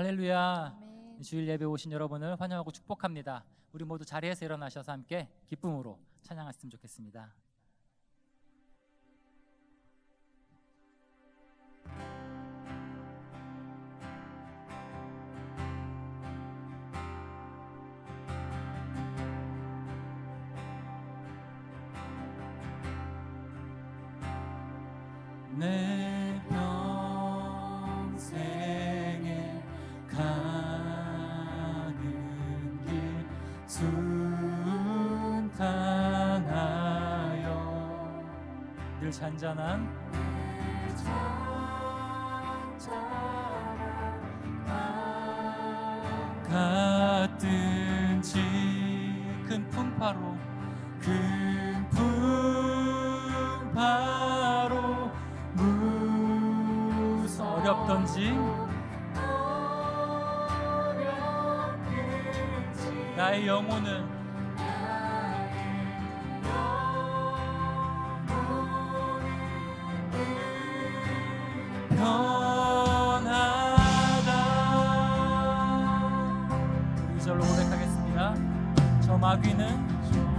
할렐루야. 아멘. 주일 예배 오신 여러분을 환영하고 축복합니다. 우리 모두 자리에서 일어나셔서 함께 기쁨으로 찬양했으면 좋겠습니다. 늘 잔잔한 같든지 큰 풍파로 큰 풍파로 무서 어렵던지 나의 영혼은 저 마귀는 저 마귀는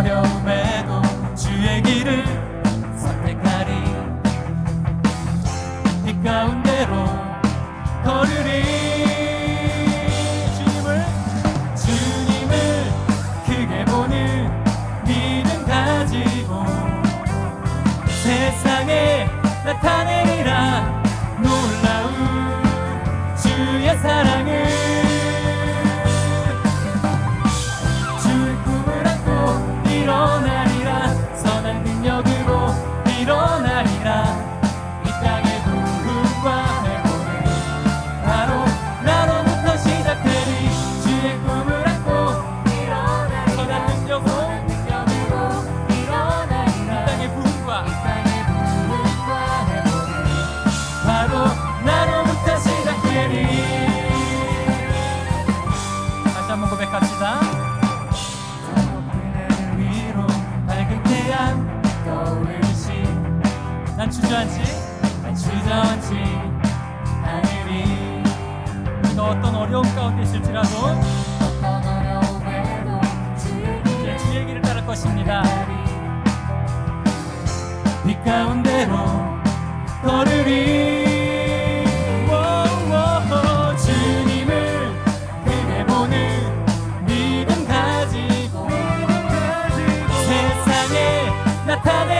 어려움에도 주의 길을 선택하리. 빛 가운데로 걸으리. 주님을 주님을 크게 보는 믿음 가지고 세상에 나타내리라. 지나서 이제 주의 길을 따를 것입니다. 빛 가운데로 걸으리. 나타내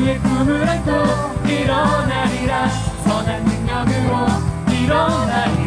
그의 꿈을 안고 일어나리라. 선한 능력으로 일어나리라.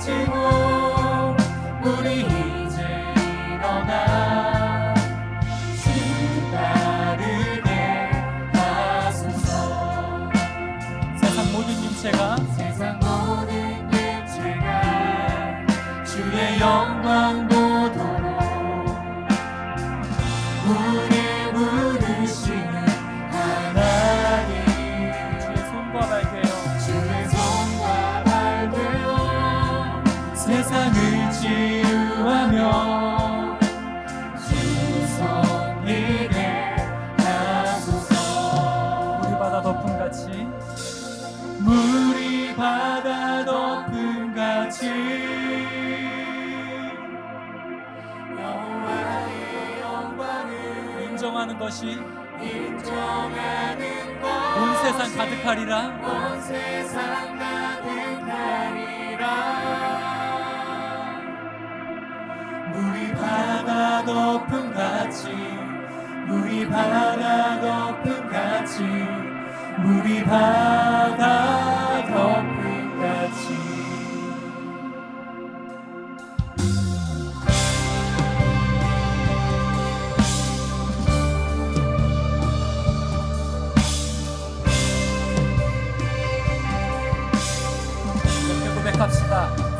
寂寞 같이 물이 바다 덮음 같이 여호와의 영광을 인정하는 것이 인정하는 것이 온 세상 가득하리라. 온 세상 가득하리라. 물이 바다 덮음 같이 물이 바다 덮음 같이 우리 바다.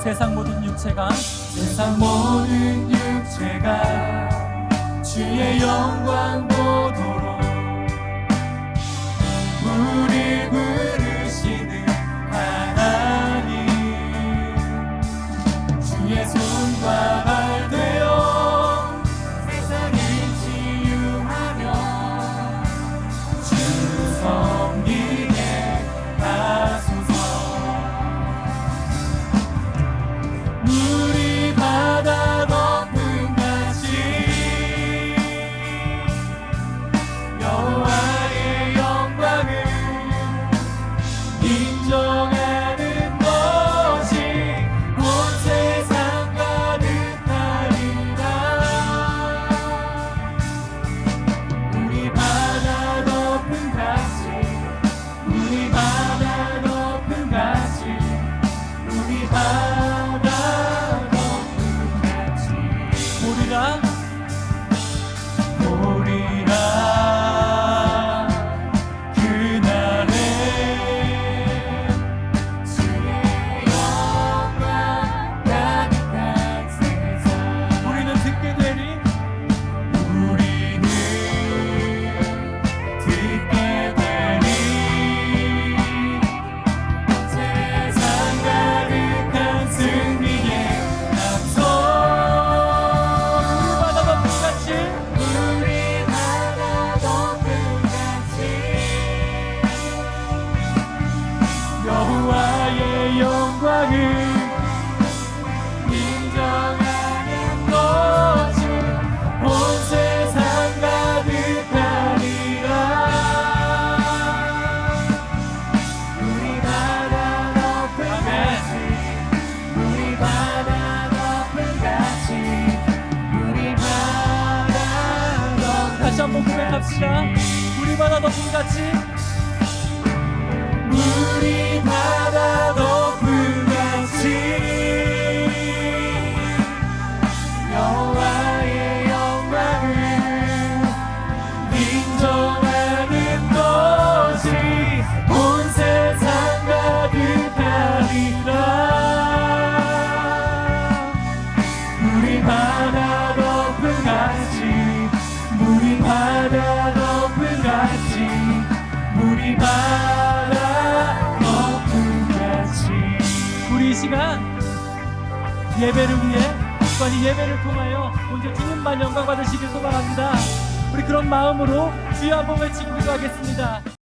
세상 모든 육체가 세상 모든 육체가 주의 영광 보도록 시간 예배를 위해 또한 이 예배를 통하여 먼저 주님만 영광 받으시길 소망합니다. 우리 그런 마음으로 주여 한번 외치고 기도하겠습니다.